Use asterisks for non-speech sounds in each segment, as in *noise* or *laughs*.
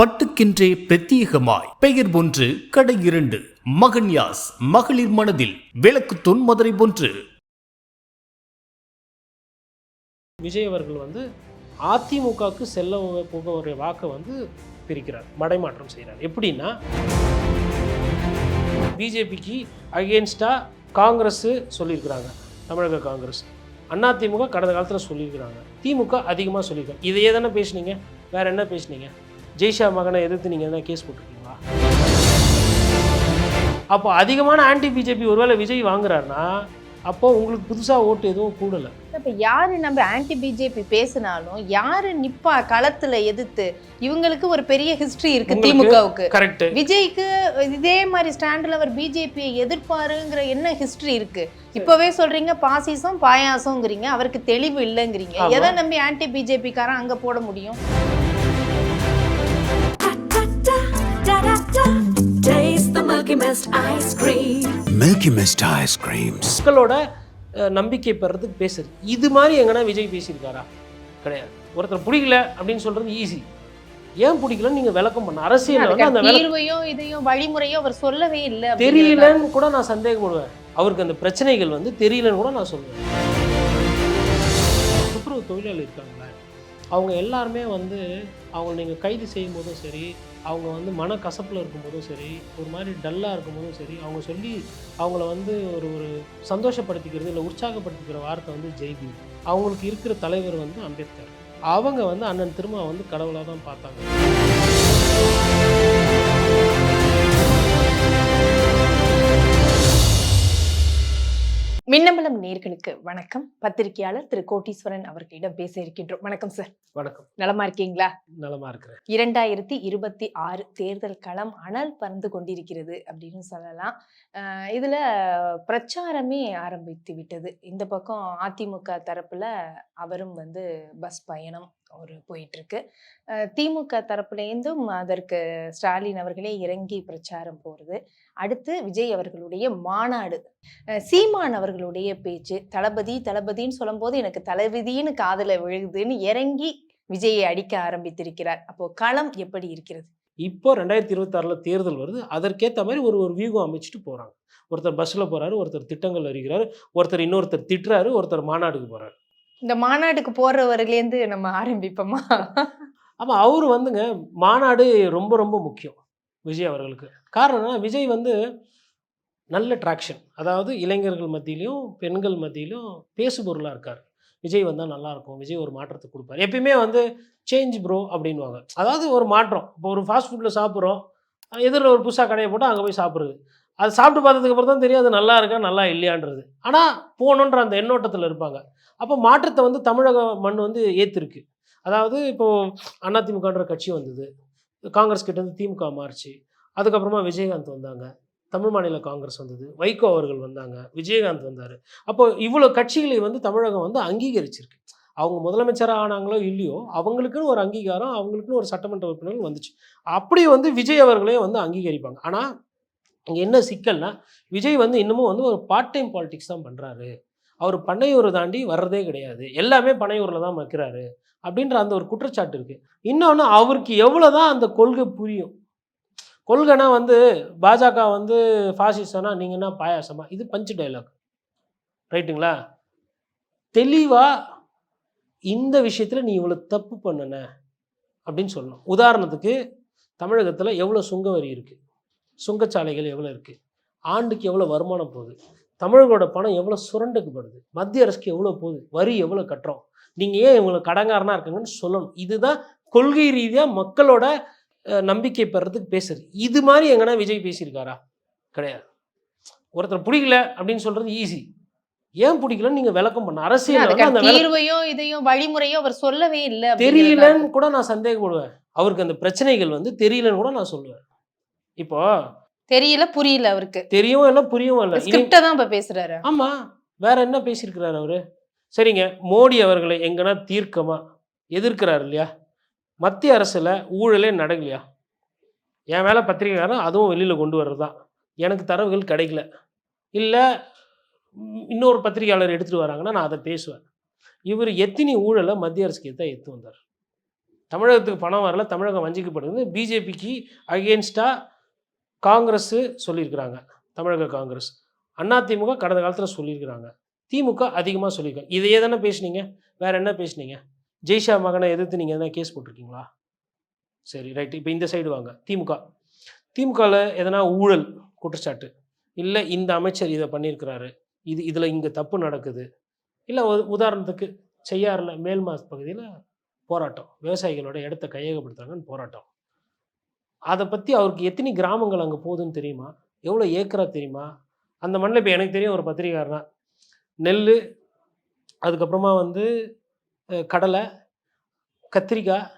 பட்டுக்கின்றே பிரத்யேகமாய். பெயர் ஒன்று கடை இரண்டு. மகன்யாஸ் மகளிர் மனதில் விளக்கு தொன்மதுரை ஒன்று விஜய் அவர்கள் வந்து அதிமுகவுக்கு செல்ல போகவருடைய வாக்கை வந்து பிரிக்கிறார் மடைமாற்றம் செய்கிறார். எப்படின்னா பிஜேபிக்கு அகேன்ஸ்டாக காங்கிரஸ் சொல்லியிருக்கிறாங்க தமிழக காங்கிரஸ். அதிமுக கடந்த காலத்தில் சொல்லியிருக்கிறாங்க திமுக அதிகமாக சொல்லியிருக்காங்க. இதையே தானே பேசுனீங்க? வேற என்ன பேசுனீங்க? ஜெய்ஷா மகனை எதிர்த்து நீங்கள் என்ன கேஸ் போட்டிருக்கீங்களா? அப்போ அதிகமான ஆன்டி பிஜேபி ஒருவேளை விஜய் வாங்குறாருன்னா அப்போ உங்களுக்கு புதுசாக ஓட்டு எதுவும் கூடலை. இப்ப யாரு நம்ம ஆன்டி பிஜேபி பேசினாலும் யாரு நிப்பா களத்துல எதிர்த்து இவங்களுக்கு ஒரு பெரிய ஹிஸ்டரி இருக்கு திமுகவுக்கு. கரெக்ட் விஜய்க்கு இதே மாதிரி ஸ்டாண்டில் அவர் பிஜேபியை எதிர்ப்பாருங்கிற என்ன ஹிஸ்டரி இருக்கு? இப்பவே சொல்றீங்க பாசிசம் பாயாசம்ங்கிறீங்க அவருக்கு தெளிவு இல்லைங்கிறீங்க. எதை நம்பி ஆன்டி பிஜேபி காரன் அங்க போட முடியும்? Mist ice creams. மக்களோட நம்பிக்கை பெறதுக்கு பேசுறது. இது மாதிரி எங்கன்னா விஜய் பேசியிருக்காரா? கிடையாது. ஒருத்தர் பிடிக்கல அப்படின்னு சொல்றது ஈஸி ஏன் பிடிக்கலன்னு நீங்க விளக்கம் பண்ண. அரசியல் வந்து அந்த தீர்வையும் இதையும் வழிமுறையும் அவர் சொல்லவே இல்லை தெரியலன்னு கூட நான் சந்தேகப்படுவேன். அவருக்கு அந்த பிரச்சனைகள் வந்து தெரியலன்னு கூட நான் சொல்லுவேன் துப்புரவு தொழிலாளி இருக்காங்களே அவங்க எல்லாருமே வந்து அவங்க நீங்கள் கைது செய்யும் போதும் சரி அவங்க வந்து மன கசப்பில் இருக்கும்போதும் சரி ஒரு மாதிரி டல்லாக இருக்கும்போதும் சரி அவங்க சொல்லி அவங்கள வந்து ஒரு ஒரு சந்தோஷப்படுத்திக்கிறது இல்லை உற்சாகப்படுத்திக்கிற வார்த்தை வந்து ஜெய்பி அவங்களுக்கு இருக்கிற தலைவர் வந்து அம்பேத்கர். அவங்க வந்து அண்ணன் திரும்ப வந்து கடவுளாக தான் பார்த்தாங்க. மின்னம்பலம் நேர்களுக்கு வணக்கம். பத்திரிகையாளர் திரு கோட்டீஸ்வரன் அவர்களிடம் பேச இருக்கின்றோம். வணக்கம் சார். வணக்கம். நலமா இருக்கீங்களா? நலமா இருக்கிறேன். இரண்டாயிரத்தி இருபத்தி ஆறு தேர்தல் களம் அனல் பறந்து கொண்டிருக்கிறது அப்படின்னு சொல்லலாம். இதுல பிரச்சாரமே ஆரம்பித்து விட்டது. இந்த பக்கம் அதிமுக தரப்புல அவரும் வந்து பஸ் பயணம் ஒரு போயிட்டு இருக்கு. அஹ் திமுக தரப்புலேருந்தும் அதற்கு ஸ்டாலின் அவர்களே இறங்கி பிரச்சாரம் போறது. அடுத்து விஜய் அவர்களுடைய மாநாடு. சீமான் அவர்களுடைய பேச்சு தளபதி தளபதின்னு சொல்லும்போது எனக்கு தளபதின்னு காதுல விழுகுதுன்னு இறங்கி விஜயை அடிக்க ஆரம்பித்திருக்கிறார். அப்போ களம் எப்படி இருக்கிறது? இப்போ ரெண்டாயிரத்தி இருபத்தாறில் தேர்தல் வருது. அதற்கேற்ற மாதிரி ஒரு ஒரு வியூகம் அமைச்சிட்டு போகிறாங்க ஒருத்தர் பஸ்ஸில் போகிறாரு ஒருத்தர் திட்டங்கள் அறிகிறாரு ஒருத்தர் இன்னொருத்தர் திட்டுறாரு ஒருத்தர் மாநாடுக்கு போகிறாரு இந்த மாநாட்டுக்கு போறவர்களேந்து நம்ம ஆரம்பிப்போமா? ஆமாம் அவர் வந்துங்க மாநாடு ரொம்ப ரொம்ப முக்கியம். விஜய் அவர்களுக்கு. காரணம் என்னன்னா விஜய் வந்து நல்ல ட்ராக்ஷன் அதாவது இளைஞர்கள் மத்தியிலையும் பெண்கள் மத்தியிலையும் பேசுபொருளாக இருக்கார். விஜய் வந்தால் நல்லாயிருக்கும் விஜய் ஒரு மாற்றத்தை கொடுப்பார். எப்பயுமே வந்து சேஞ்ச் ப்ரோ அப்படின்வாங்க அதாவது ஒரு மாற்றம். இப்போ ஒரு ஃபாஸ்ட் ஃபுட்டில் சாப்பிட்றோம். எதிரில் ஒரு புதுசாக கடையை போட்டு அங்கே போய் சாப்பிட்றது. அது சாப்பிட்டு பார்த்ததுக்கப்புறம் தான் தெரியும் அது நல்லா இருக்கா நல்லா இல்லையான்றது. ஆனால் போகணுன்ற அந்த எண்ணோட்டத்தில் இருப்பாங்க. அப்போ மாற்றத்தை வந்து தமிழக மண் வந்து ஏற்றிருக்கு அதாவது இப்போது அதிமுகன்ற கட்சி வந்தது. காங்கிரஸ் கிட்டேருந்து திமுக மாறிச்சு. அதுக்கப்புறமா விஜயகாந்த் வந்தாங்க. தமிழ் மாநில காங்கிரஸ் வந்தது. வைகோ அவர்கள் வந்தாங்க. விஜயகாந்த் வந்தார். அப்போ இவ்வளோ கட்சிகளை வந்து தமிழகம் வந்து அங்கீகரிச்சிருக்கு. அவங்க முதலமைச்சராக ஆனாங்களோ இல்லையோ அவங்களுக்குன்னு ஒரு அங்கீகாரம் அவங்களுக்குன்னு ஒரு சட்டமன்ற உறுப்பினர்கள் வந்துச்சு. அப்படி வந்து விஜய் அவர்களே வந்து அங்கீகரிப்பாங்க. ஆனால் இங்கே என்ன சிக்கல்னா விஜய் வந்து இன்னமும் வந்து ஒரு பார்ட் டைம் பாலிடிக்ஸ் தான் பண்ணுறாரு அவர் பண்ணையூரை தாண்டி வர்றதே கிடையாது. எல்லாமே பனையூரில் தான் வைக்கிறாரு அப்படின்ற அந்த ஒரு குற்றச்சாட்டு இருக்குது இன்னொன்று அவருக்கு எவ்வளோ தான் அந்த கொள்கை புரியும். கொள்கைனா வந்து பாஜக வந்து ஃபாசிசனா நீங்கள் என்ன பாயாசமா? இது பஞ்சு டைலாக் ரைட்டுங்களா? தெளிவாக இந்த விஷயத்தில் நீ இவ்வளோ தப்பு பண்ணன அப்படின்னு சொல்லணும். உதாரணத்துக்கு தமிழகத்தில் எவ்வளோ சுங்க வரி இருக்குது சுங்கச்சாலைகள் எவ்வளோ இருக்குது ஆண்டுக்கு எவ்வளோ வருமானம் போகுது? தமிழர்களோட பணம் எவ்வளோ சுரண்டுக்கப்படுது? மத்திய அரசுக்கு எவ்வளோ போகுது? வரி எவ்வளோ கட்டுறோம்? நீங்கள் ஏன் இவங்களை கடங்காரனா இருக்காங்கன்னு சொல்லணும். இதுதான் கொள்கை ரீதியாக மக்களோட நம்பிக்கை பெறதுக்கு பேசுறது. இது மாதிரி எங்கன்னா விஜய் பேசியிருக்காரா? கிடையாது. ஒருத்தர் பிடிக்கல அப்படின்னு சொல்றது ஈஸி ஏன் பிடிக்கலன்னு நீங்க விளக்கம் பண்ண அரசியல் தீர்வையும் இதையும் வழிமுறையும் அவர் சொல்லவே இல்லை தெரியலன்னு கூட நான் சந்தேகப்படுவேன். அவருக்கு அந்த பிரச்சனைகள் வந்து தெரியலன்னு கூட நான் சொல்லுவேன். இப்போ தெரியல புரியல அவருக்கு. தெரியவும் இல்லை? புரியவும் இல்லை ஸ்கிரிப்ட தான் இப்ப பேசுறாரு. ஆமா வேற என்ன பேசியிருக்கிறாரு அவரு? சரிங்க மோடி அவர்களை எங்கன்னா தீர்க்கமா? எதிர்க்கிறாரு இல்லையா? மத்திய அரசுல ஊழலே நடக்கலையா? என் மேல பத்திரிகைக்காரன் அதுவும் வெளியில கொண்டு வர்றது? தான் எனக்கு தரவுகள் கிடைக்கல. இல்லை இன்னொரு பத்திரிகையாளர் எடுத்துட்டு வராங்கன்னா நான் அதை பேசுவேன். இவர் எத்தனை ஊழலை மத்திய அரசுக்கு எத்தான் எடுத்து வந்தார்? தமிழகத்துக்கு பணம் வரல தமிழகம் வஞ்சிக்கப்படுது. பிஜேபிக்கு அகேன்ஸ்டாக காங்கிரஸ் சொல்லியிருக்கிறாங்க. தமிழக காங்கிரஸ். அதிமுக கடந்த காலத்தில் சொல்லியிருக்கிறாங்க. திமுக அதிகமாக சொல்லியிருக்காங்க இதையே தானே பேசுனீங்க? வேற என்ன பேசுனீங்க? ஜெய்ஷா மகனை எதிர்த்து நீங்கள் எதனா கேஸ் போட்டிருக்கீங்களா? சரி ரைட். இப்போ இந்த சைடு வாங்க. திமுக. திமுகவில் எதனா ஊழல் குற்றச்சாட்டு. இல்லை இந்த அமைச்சர் இதை பண்ணியிருக்கிறாரு. இது இதில் இங்கே தப்பு நடக்குது. இல்லை உதாரணத்துக்கு செய்யாறில் மேல்மாஸ் பகுதியில் போராட்டம். விவசாயிகளோட இடத்த கையகப்படுத்துறாங்கன்னு போராட்டம். அதை பற்றி அவருக்கு எத்தனை கிராமங்கள் அங்கே போகுதுன்னு தெரியுமா? எவ்வளோ ஏக்கரா தெரியுமா? அந்த மண்ணில் இப்போ எனக்கு தெரியும் ஒரு பத்திரிகாரனா நெல் அதுக்கப்புறமா வந்து கடலை கத்திரிக்காய்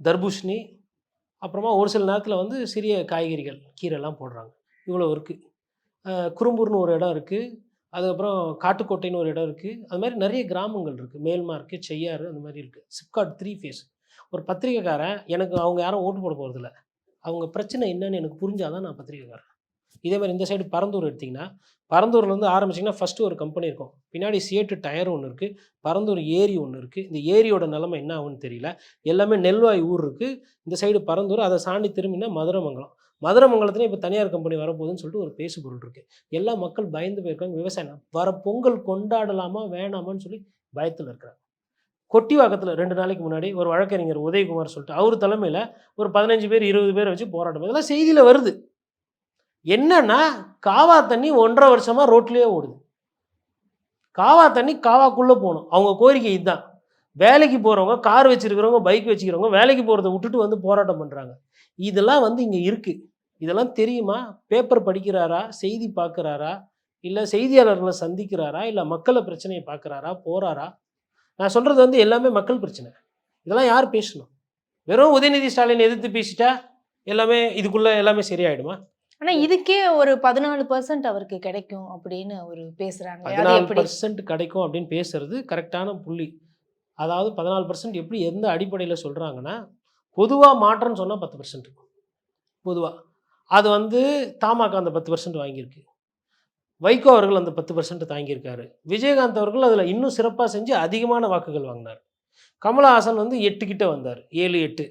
தர்பூசணி அப்புறமா ஒரு சில நேரத்தில் வந்து சிறிய காய்கறிகள் கீரைலாம் போடுறாங்க. இவ்வளோ இருக்குது குறும்பூர்னு ஒரு இடம் இருக்குது அதுக்கப்புறம் காட்டுக்கோட்டைன்னு ஒரு இடம் இருக்குது அது மாதிரி நிறைய கிராமங்கள் இருக்குது மேல்மா இருக்குது செய்யாறு அந்த மாதிரி இருக்குது சிப்காட் த்ரீ ஃபேஸ். ஒரு பத்திரிக்கைக்காரன் எனக்கு அவங்க யாரும் ஓட்டு போட போகிறதில்ல அவங்க பிரச்சனை என்னன்னு எனக்கு புரிஞ்சாதான் நான் பத்திரிக்கைக்காரன் இதே மாதிரி இந்த சைடு பரந்தூர் எடுத்திங்கன்னா பரந்தூர்லேருந்து ஆரம்பிச்சிங்கன்னா ஃபஸ்ட்டு ஒரு கம்பெனி இருக்கும். பின்னாடி சியேட்டு டயர் ஒன்று இருக்குது பரந்தூர் ஏரி ஒன்று இருக்குது இந்த ஏரியோட நிலமை என்ன ஆகுன்னு தெரியல. எல்லாமே நெல்வாய் ஊர் இருக்குது இந்த சைடு பரந்தூர் அதை சாண்டி திரும்பினா மதுரமங்கலம். மதுரமங்கலத்துலேயே இப்போ தனியார் கம்பெனி வரப்போகுதுன்னு சொல்லிட்டு ஒரு பேசு பொருள் இருக்குது எல்லா மக்கள் பயந்து போயிருக்காங்க. விவசாயம் வர பொங்கல் கொண்டாடலாமா வேணாமான்னு சொல்லி பயத்தில் இருக்கிறாங்க. கொட்டிவாக்கத்தில் ரெண்டு நாளைக்கு முன்னாடி ஒரு வழக்கறிஞர் உதயகுமார் சொல்லிட்டு அவர் தலைமையில் ஒரு பதினஞ்சு பேர் இருபது பேர் வச்சு போராட்டம். இதெல்லாம் செய்தியில் வருது. என்னன்னா காவா தண்ணி ஒன்றரை வருஷமாக ரோட்லேயே ஓடுது. காவா தண்ணி காவாக்குள்ளே போகணும். அவங்க கோரிக்கை இதுதான். வேலைக்கு போகிறவங்க கார் வச்சுருக்கிறவங்க பைக் வச்சுக்கிறவங்க வேலைக்கு போகிறத விட்டுட்டு வந்து போராட்டம் பண்ணுறாங்க இதெல்லாம் வந்து இங்கே இருக்குது இதெல்லாம் தெரியுமா? பேப்பர் படிக்கிறாரா? செய்தி பார்க்குறாரா? இல்லை செய்தியாளர்களை சந்திக்கிறாரா? இல்லை மக்களை பிரச்சனையை பார்க்குறாரா? போகிறாரா நான் சொல்கிறது வந்து எல்லாமே மக்கள் பிரச்சனை. இதெல்லாம் யார் பேசணும்? வெறும் உதயநிதி ஸ்டாலின் எதிர்த்து பேசிட்டா எல்லாமே இதுக்குள்ளே எல்லாமே சரியாயிடுமா? ஆனா இதுக்கே ஒரு பதினாலு பர்சன்ட் அவருக்கு கிடைக்கும் அப்படின்னு ஒரு பேசுறாங்க. அது பதினாலு பர்சன்ட் கிடைக்கும் அப்படின்னு பேசுறது கரெக்டான புள்ளி. அதாவது பதினாலு பர்சன்ட் எப்படி எந்த அடிப்படையில் சொல்கிறாங்கன்னா பொதுவாக மாற்றம்னு சொன்னால் பத்து பர்சன்ட் பொதுவாக அது வந்து தாமாக்கா அந்த பத்து பர்சன்ட் வாங்கியிருக்கு. வைகோ அவர்கள் அந்த பத்து பர்சன்ட் தாங்கியிருக்காரு. விஜயகாந்த் அவர்கள் அதில் இன்னும் சிறப்பாக செஞ்சு அதிகமான வாக்குகள் வாங்கினார். கமலஹாசன் வந்து எட்டு கிட்ட வந்தார். ஏழு எட்டு.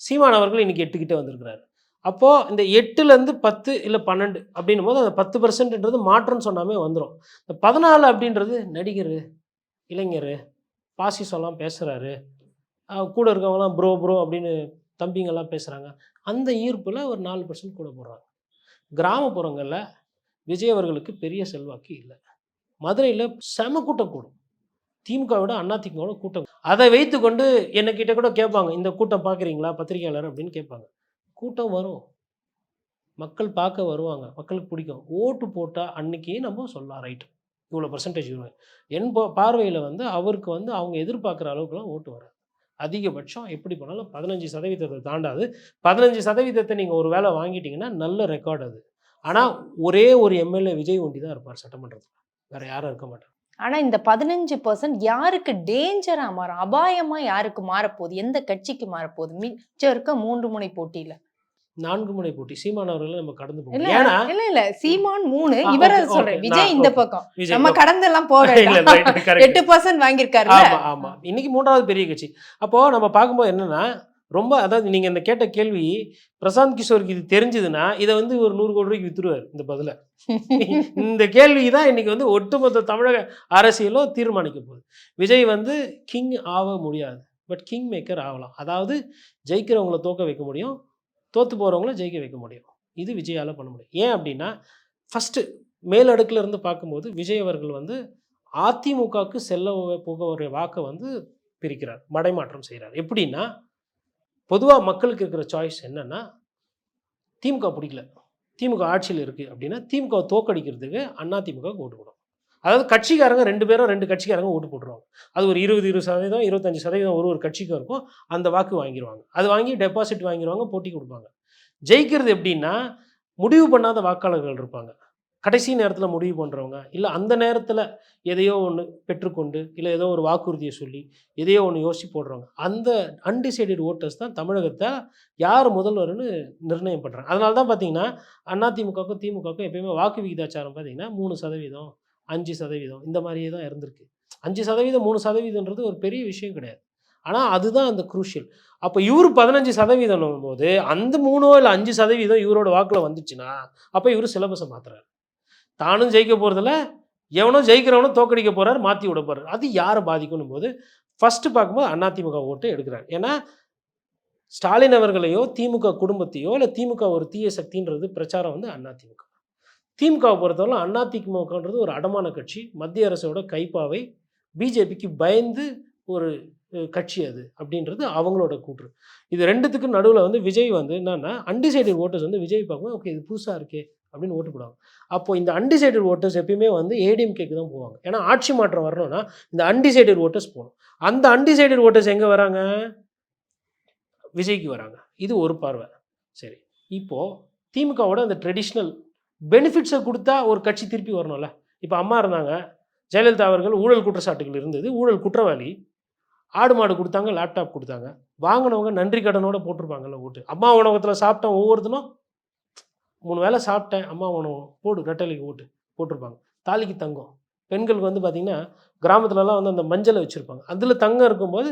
சீமான் அவர்கள் இன்னைக்கு எட்டு கிட்ட வந்திருக்கிறாரு. அப்போது இந்த எட்டுலேருந்து பத்து இல்லை பன்னெண்டு அப்படின்னும் போது அந்த பத்து பர்சன்ட்ன்றது மாற்றம்னு சொன்னாமே வந்துடும் இந்த பதினாலு அப்படின்றது நடிகர் இளைஞர் பாசிசம்லாம் பேசுகிறாரு கூட இருக்கவங்களாம் ப்ரோ ப்ரோ அப்படின்னு தம்பிங்கெல்லாம் பேசுகிறாங்க அந்த ஈர்ப்பில் ஒரு நாலு பர்சன்ட் கூட போடுறாங்க. கிராமப்புறங்களில் விஜய் அவர்களுக்கு பெரிய செல்வாக்கு இல்லை. மதுரையில் செம கூட்டம் கூடும். திமுகவோட அண்ணா திமுக கூட்டம். அதை வைத்துக்கொண்டு என்னக்கிட்ட கூட கேட்பாங்க இந்த கூட்டம் பார்க்குறீங்களா பத்திரிகையாளர்? அப்படின்னு கேட்பாங்க. கூட்டம் வரும். மக்கள் பார்க்க வருவாங்க. மக்களுக்கு பிடிக்கும். ஓட்டு போட்டால் அன்னைக்கே நம்ம சொல்லலாம் ரைட்டு இவ்வளோ பர்சன்டேஜ் வருவாங்க என் பார்வையில் வந்து அவருக்கு வந்து அவங்க எதிர்பார்க்குற அளவுக்குலாம் ஓட்டு வராது. அதிகபட்சம் எப்படி போனாலும் பதினஞ்சு சதவீதத்தை தாண்டாது. பதினஞ்சு சதவீதத்தை நீங்கள் ஒரு வேலை வாங்கிட்டீங்கன்னா நல்ல ரெக்கார்டு அது. ஆனால் ஒரே ஒரு எம்எல்ஏ விஜய் ஒண்டி தான் இருப்பார் சட்டமன்றத்தில். வேற யாரும் இருக்க மாட்டாங்க. ஆனா இந்த பதினஞ்சு பர்சன்ட் யாருக்கு டேஞ்சரா மாறும்? அபாயமா யாருக்கு மாறப்போகுது? எந்த கட்சிக்கு மாறப்போகுது? மிச்சம் இருக்க மூன்று முனை போட்டியில. நான்கு முனை போட்டி. சீமான் அவர்களை நம்ம கடந்து போகணும் ஏன்னா இல்ல இல்ல. சீமான் மூணு. இவர சொல்றேன். விஜய் இந்த. பக்கம். நம்ம கடந்து எல்லாம் correct. எட்டு பர்சன்ட் வாங்கியிருக்காரு ஆமா ஆமா. இன்னைக்கு மூன்றாவது பெரிய கட்சி. அப்போ நம்ம பார்க்கும்போது என்னன்னா ரொம்ப அதாவது நீங்க இந்த கேட்ட கேள்வி பிரசாந்த் கிஷோருக்கு இது தெரிஞ்சதுன்னா இதை வந்து ஒரு நூறு கோடி ரூபாய்க்கு வித்துருவார் இந்த பதில. *laughs* இந்த கேள்வி தான் இன்னைக்கு வந்து ஒட்டுமொத்த தமிழக அரசியலும் தீர்மானிக்க போகுது. விஜய் வந்து கிங் ஆக முடியாது பட் கிங் மேக்கர் ஆகலாம். அதாவது ஜெயிக்கிறவங்கள தோக்க வைக்க முடியும் தோத்து போகிறவங்கள ஜெயிக்க வைக்க முடியும். இது விஜயால் பண்ண முடியும். ஏன் அப்படின்னா ஃபஸ்ட்டு மேலடுக்குல இருந்து பார்க்கும்போது விஜய் அவர்கள் வந்து அதிமுகவுக்கு செல்ல போக ஒரு வாக்கை வந்து பிரிக்கிறார் மடைமாற்றம் செய்கிறார் எப்படின்னா பொதுவாக மக்களுக்கு இருக்கிற சாய்ஸ் என்னென்னா திமுக பிடிக்கல. திமுக ஆட்சியில் இருக்குது அப்படின்னா திமுக தோக்கடிக்கிறதுக்கு அண்ணா திமுக ஓட்டு போடும். அதாவது கட்சிக்காரங்க ரெண்டு பேரும் ரெண்டு கட்சிக்காரங்க ஓட்டு போட்டுருவாங்க. அது ஒரு இருபது இருபது சதவீதம் இருபத்தஞ்சு சதவீதம் ஒரு ஒரு கட்சிக்கும் இருக்கும். அந்த வாக்கு வாங்கிடுவாங்க அது வாங்கி டெபாசிட் வாங்கிடுவாங்க போட்டி கொடுப்பாங்க. ஜெயிக்கிறது எப்படின்னா முடிவு பண்ணாத வாக்காளர்கள் இருப்பாங்க. கடைசி நேரத்தில் முடிவு பண்ணுறவங்க இல்லை அந்த நேரத்தில் எதையோ ஒன்று பெற்றுக்கொண்டு இல்லை ஏதோ ஒரு வாக்குறுதியை சொல்லி எதையோ ஒன்று யோசிச்சு போடுறவங்க அந்த அன்டிசைடட் ஓட்டர்ஸ் தான் தமிழகத்தை யார் முதல்வர்னு நிர்ணயம் பண்ணுறாங்க அதனால தான் பார்த்தீங்கன்னா அதிமுகவுக்கும் திமுகவுக்கும் எப்பயுமே வாக்கு விகிதாச்சாரம் பார்த்தீங்கன்னா மூணு சதவீதம் அஞ்சு சதவீதம் இந்த மாதிரியே தான் இருந்திருக்கு. அஞ்சு சதவீதம் மூணு சதவீதம்ன்றது ஒரு பெரிய விஷயம் கிடையாது. ஆனால் அதுதான் அந்த குரூஷியல் அப்போ இவர் பதினஞ்சு சதவீதம் போது அந்த மூணோ இல்லை அஞ்சு சதவீதம் இவரோட வாக்கில் வந்துச்சுன்னா அப்போ இவர் சிலபஸை மாத்துறாரு. தானும் ஜெயிக்க போகிறதில்ல எவனோ ஜெயிக்கிறவனும் தோக்கடிக்க போகிறார் மாற்றி விட போகிறார் அது யாரை பாதிக்கணும் போது ஃபஸ்ட்டு பார்க்கும்போது அதிமுக ஓட்டு எடுக்கிறார். ஏன்னா ஸ்டாலின் அவர்களையோ திமுக குடும்பத்தையோ இல்லை திமுக ஒரு தீய சக்தின்றது பிரச்சாரம் வந்து அதிமுக. திமுகவை பொறுத்தவரை அதிமுகன்றது ஒரு அடமான கட்சி. மத்திய அரசோட கைப்பாவை பிஜேபிக்கு பயந்து ஒரு கட்சி அது அப்படின்றது அவங்களோட கூற்று. இது ரெண்டுத்துக்கும் நடுவில் வந்து விஜய் வந்து என்னன்னா அன்டிசைடட் ஓட்டர்ஸ் வந்து விஜய் பார்க்கும்போது ஓகே இது புதுசாக இருக்கே அப்படின்னு ஓட்டு போடுவாங்க. அப்போ இந்த அன்டிசைடட் ஓட்டர்ஸ் எப்பயுமே வந்து ஏடிஎம்கேக்கு தான் போவாங்க. ஏன்னா ஆட்சி மாற்றம் வரணும்னா இந்த அன்டிசைடட் ஓட்டர்ஸ் போகணும். அந்த அன்டிசைடட் ஓட்டர்ஸ் எங்கே வராங்க? விஜய்க்கு வராங்க. இது ஒரு பார்வை. சரி. இப்போது திமுகவோட அந்த ட்ரெடிஷ்னல் பெனிஃபிட்ஸை கொடுத்தா ஒரு கட்சி திருப்பி வரணும்ல. இப்போ அம்மா இருந்தாங்க. ஜெயலலிதா அவர்கள் ஊழல் குற்றச்சாட்டுகள் இருந்தது. ஊழல் குற்றவாளி. ஆடு மாடு கொடுத்தாங்க லேப்டாப் கொடுத்தாங்க. வாங்கினவங்க நன்றி கடனோட போட்டிருப்பாங்கல்ல ஓட்டு. அம்மா உணவகத்தில் சாப்பிட்டோம் ஒவ்வொருத்தனும் மூணு வேளை சாப்பிட்டேன் அம்மா உணவு போடு ரெட்டலைக்கு ஓட்டு போட்டிருப்பாங்க. தாலிக்கு தங்கம். பெண்களுக்கு வந்து பார்த்திங்கன்னா கிராமத்துலலாம் வந்து அந்த மஞ்சளை வச்சுருப்பாங்க. அதில் தங்கம் இருக்கும்போது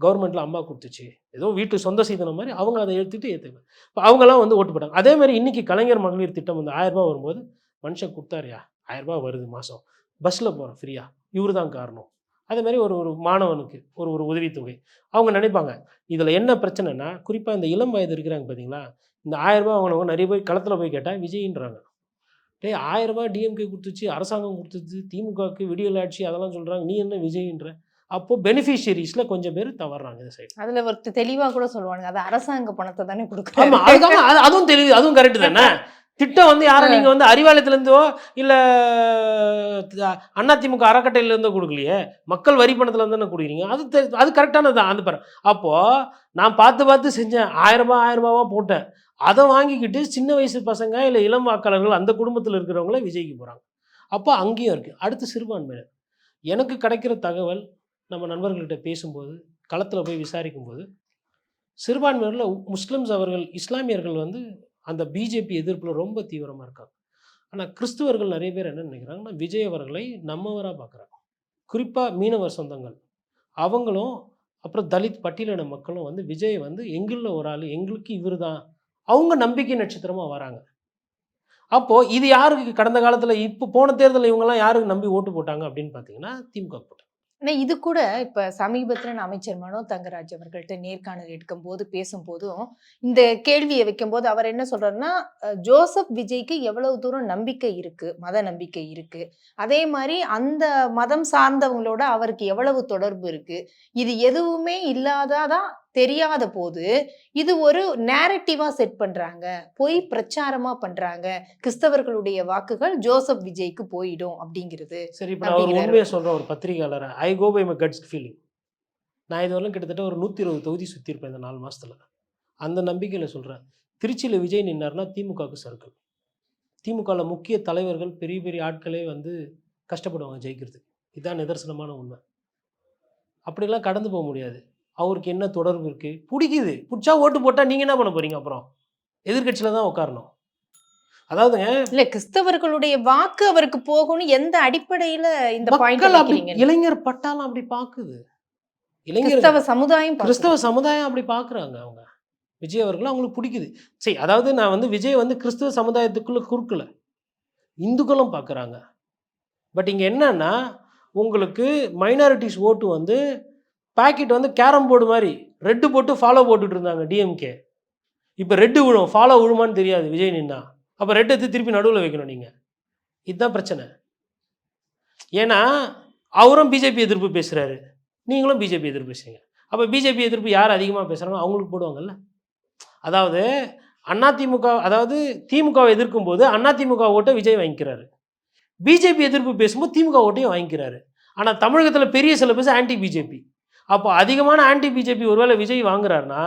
கவர்மெண்ட்டில் அம்மா கொடுத்துச்சு. ஏதோ வீட்டு சொந்த சீதனம் மாதிரி அவங்க அதை எடுத்துகிட்டு ஏற்றுக்கலாம் இப்போ அவங்கெல்லாம் வந்து ஓட்டு போட்டாங்க. அதே மாதிரி இன்றைக்கி கலைஞர் மகளிர் திட்டம் வந்து ஆயரூபா வரும்போது மனுஷன் கொடுத்தாருயா? ஆயிரம் வருது மாதம் பஸ்ஸில் போகிறோம் ஃப்ரீயாக இவர் தான் காரணம். அதே மாதிரி ஒரு ஒரு மாணவனுக்கு ஒரு ஒரு உதவித்தொகை. அவங்க நினைப்பாங்க இதில் என்ன பிரச்சனைனா குறிப்பாக இந்த இளம் வயது இருக்கிறாங்க பார்த்தீங்களா இந்த ஆயிரம் ரூபாய் அவங்களவங்க நிறைய போய் களத்தில் போய் கேட்டால் விஜயின்றாங்க. டேய் ஆயிரம் ரூபாய் டிஎம்கே கொடுத்துச்சு அரசாங்கம் கொடுத்துச்சு திமுகவுக்கு விடியல் ஆட்சி அதெல்லாம் சொல்கிறாங்க நீ என்ன விஜயின்ற? அப்போ பெனிஃபிஷியரிஸில் கொஞ்சம் பேர் தவறுறாங்க இந்த சைடு அதுல ஒருத்தர் தெளிவா கூட சொல்லுவாங்க அது அரசாங்க பணத்தை தானே கொடுக்குறாங்க அதுதான் அது அதுவும் தெரியுது அதுவும் கரெக்ட் தானே? திட்டம் வந்து யாரும் நீங்க வந்து அறிவாலயத்துல இருந்தோ இல்ல அதிமுக அறக்கட்டையில இருந்தோ கொடுக்கலையே? மக்கள் வரி பணத்துல இருந்து தானே கொடுக்குறீங்க? அது அது கரெக்டானது தான். அந்த பாரு. அப்போ நான் பார்த்து பார்த்து செஞ்சேன். ஆயிரம் ரூபாவா போட்டேன். அதை வாங்கிக்கிட்டு சின்ன வயசு பசங்க இல்லை இளம் வாக்காளர்கள் அந்த குடும்பத்தில் இருக்கிறவங்கள விஜய்க்கு போகிறாங்க அப்போ அங்கேயும் இருக்குது அடுத்து சிறுபான்மையினர் எனக்கு கிடைக்கிற தகவல் நம்ம நண்பர்கள்கிட்ட பேசும்போது களத்தில் போய் விசாரிக்கும்போது சிறுபான்மையினரில் முஸ்லிம்ஸ் அவர்கள் இஸ்லாமியர்கள் வந்து அந்த பிஜேபி எதிர்ப்பில் ரொம்ப தீவிரமாக இருக்காங்க. ஆனால் கிறிஸ்துவர்கள் நிறைய பேர் என்ன நினைக்கிறாங்கன்னா விஜய் அவர்களை நம்மவராக பார்க்குறாங்க குறிப்பாக மீனவர் சொந்தங்கள். அவங்களும் அப்புறம் தலித் பட்டியலின மக்களும் வந்து விஜய் வந்து எங்களில் ஒரு ஆள் எங்களுக்கு இவர் தான் அவங்க நம்பிக்கை நட்சத்திரமாக வராங்க. அப்போது இது யாருக்கு கடந்த காலத்தில் இப்போ போன தேர்தலில் இவங்கெல்லாம் யாருக்கு நம்பி ஓட்டு போட்டாங்க அப்படின்னு பார்த்தீங்கன்னா திமுக போட்டாங்க ஆனால் இது கூட இப்போ சமீபத்தில் நான் அமைச்சர் மனோ தங்கராஜ் அவர்கள்ட்ட நேர்காணல் எடுக்கும் போது பேசும்போதும் இந்த கேள்வியை வைக்கும்போது அவர் என்ன சொல்கிறாருன்னா ஜோசப் விஜய்க்கு எவ்வளவு தூரம் நம்பிக்கை இருக்குது மத நம்பிக்கை இருக்குது அதே மாதிரி அந்த மதம் சார்ந்தவங்களோட அவருக்கு எவ்வளவு தொடர்பு இருக்குது இது எதுவுமே இல்லாததான் தெரியாத போது இது ஒரு நேரட்டிவா செட் பண்றாங்க. பொய் பிரச்சாரமா பண்றாங்க. கிறிஸ்தவர்களுடைய வாக்குகள் ஜோசப் விஜய்க்கு போயிடும் அப்படிங்கிறது. சரி இப்போ நான். உண்மையை சொல்கிறேன் ஒரு பத்திரிகையாளர். I go by my guts feeling நான் இதுவரையும் கிட்டத்தட்ட ஒரு நூற்றி இருபது தொகுதி சுற்றிருப்பேன் இந்த நாலு மாசத்துல. அந்த நம்பிக்கையில் சொல்கிறேன் திருச்சியில் விஜய் நின்னார்னா திமுகவுக்கு சர்க்கிள் திமுகவில் முக்கிய தலைவர்கள் பெரிய பெரிய ஆட்களே வந்து கஷ்டப்படுவாங்க ஜெயிக்கிறதுக்கு. இதுதான் நிதர்சனமான உண்மை. அப்படிலாம் கடந்து போக முடியாது. அவருக்கு என்ன தொடர்பு இருக்குது பிடிக்குது. பிடிச்சா ஓட்டு போட்டால் நீங்கள் என்ன பண்ண போகிறீங்க அப்புறம்? எதிர்க்கட்சியில் தான் உட்காரணும். அதாவதுங்க இல்ல கிறிஸ்தவர்களுடைய வாக்கு அவருக்கு போகணும் எந்த அடிப்படையில இந்த பாயிண்ட் இளைஞர் பட்டாளம் அப்படி பாக்குது இளைஞர் கிறிஸ்தவ சமுதாயம். கிறிஸ்தவ சமுதாயம் அப்படி பார்க்குறாங்க அவங்க. விஜய் அவர்கள் அவங்களுக்கு பிடிக்குது. சரி அதாவது நான் வந்து விஜய் வந்து கிறிஸ்தவ சமுதாயத்துக்குள்ள குறுக்கல. இந்துக்களும் பார்க்குறாங்க. பட் இங்கே என்னன்னா உங்களுக்கு மைனாரிட்டிஸ் ஓட்டு வந்து பாக்கெட் வந்து கேரம் போர்டு மாதிரி ரெட்டு போட்டு ஃபாலோ போட்டுட்டு இருந்தாங்க டிஎம்கே இப்போ ரெட்டு விழும் ஃபாலோ விழுமான்னு தெரியாது விஜய் நின்னா. அப்போ ரெட் எடுத்து திருப்பி நடுவில் வைக்கணும் நீங்கள் இதுதான் பிரச்சனை. ஏன்னா அவரும் பிஜேபி எதிர்ப்பு பேசுகிறாரு நீங்களும் பிஜேபி எதிர்ப்பு பேசுறீங்க. அப்போ பிஜேபி எதிர்ப்பு யார் அதிகமாக பேசுகிறாங்களோ அவங்களுக்கு போடுவாங்கல்ல. அதாவது அதிமுக அதாவது திமுகவை எதிர்க்கும் போது அதிமுக ஓட்டை விஜய் வாங்கிக்கிறாரு. பிஜேபி எதிர்ப்பு பேசும்போது திமுக ஓட்டையும் வாங்கிக்கிறாரு. ஆனால் தமிழகத்தில் பெரிய சில பேர் ஆன்டி பிஜேபி அப்போ அதிகமான ஆன்டி பிஜேபி ஒருவேளை விஜய் வாங்குறாருன்னா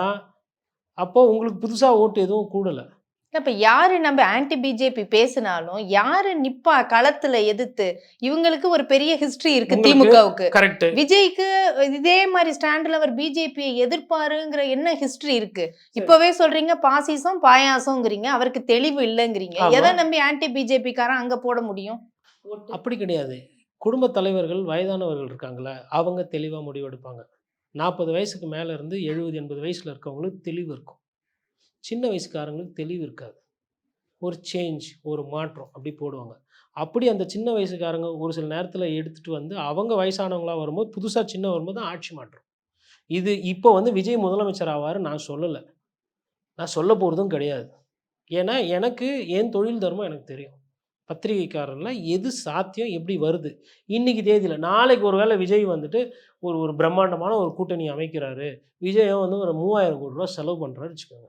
அப்போ உங்களுக்கு புதுசாக ஓட்டு எதுவும் கூடலை. இப்ப யாரு நம்ம ஆன்டி பிஜேபி பேசினாலும் யாரு நிப்பா களத்துல எதிர்த்து இவங்களுக்கு ஒரு பெரிய ஹிஸ்டரி இருக்கு திமுகவுக்கு. கரெக்ட் விஜய்க்கு இதே மாதிரி ஸ்டாண்ட்ல அவர் பிஜேபியை எதிர்ப்பாருங்கிற என்ன ஹிஸ்டரி இருக்கு? இப்பவே சொல்றீங்க பாசிசம் பாயாசம்ங்கிறீங்க அவருக்கு தெளிவு இல்லைங்கிறீங்க. எதை நம்பி ஆன்டி பிஜேபி காரன் அங்க போட முடியும்? அப்படி கிடையாது. குடும்ப தலைவர்கள் வயதானவர்கள் இருக்காங்களே அவங்க தெளிவாக முடிவெடுப்பாங்க நாற்பது வயசுக்கு மேலே இருந்து எழுபது எண்பது வயசில் இருக்கவங்களுக்கு தெளிவு இருக்கும். சின்ன வயசுக்காரங்களுக்கு தெளிவு இருக்காது. ஒரு சேஞ்ச் ஒரு மாற்றம் அப்படி போடுவாங்க. அப்படி அந்த சின்ன வயசுக்காரங்க ஒரு சில நேரத்தில் எடுத்துகிட்டு வந்து அவங்க வயசானவங்களாக வரும்போது புதுசாக சின்ன வரும்போது தான் ஆட்சி மாற்றம். இது இப்போ வந்து விஜய் முதலமைச்சர் ஆவார் நான் சொல்லலை. நான் சொல்ல போகிறதும் கிடையாது. ஏன்னா எனக்கு என் தொழில் தர்மம் எனக்கு தெரியும். பத்திரிகைக்காரரில் எது சாத்தியம் எப்படி வருது? இன்னைக்கு தேதியில் நாளைக்கு ஒரு வேளை விஜய் வந்துட்டு ஒரு ஒரு பிரம்மாண்டமான ஒரு கூட்டணி அமைக்கிறாரு. விஜயம் வந்து ஒரு மூவாயிரம் கோடி ரூபா செலவு பண்ணுறாரு வச்சுக்கோங்க.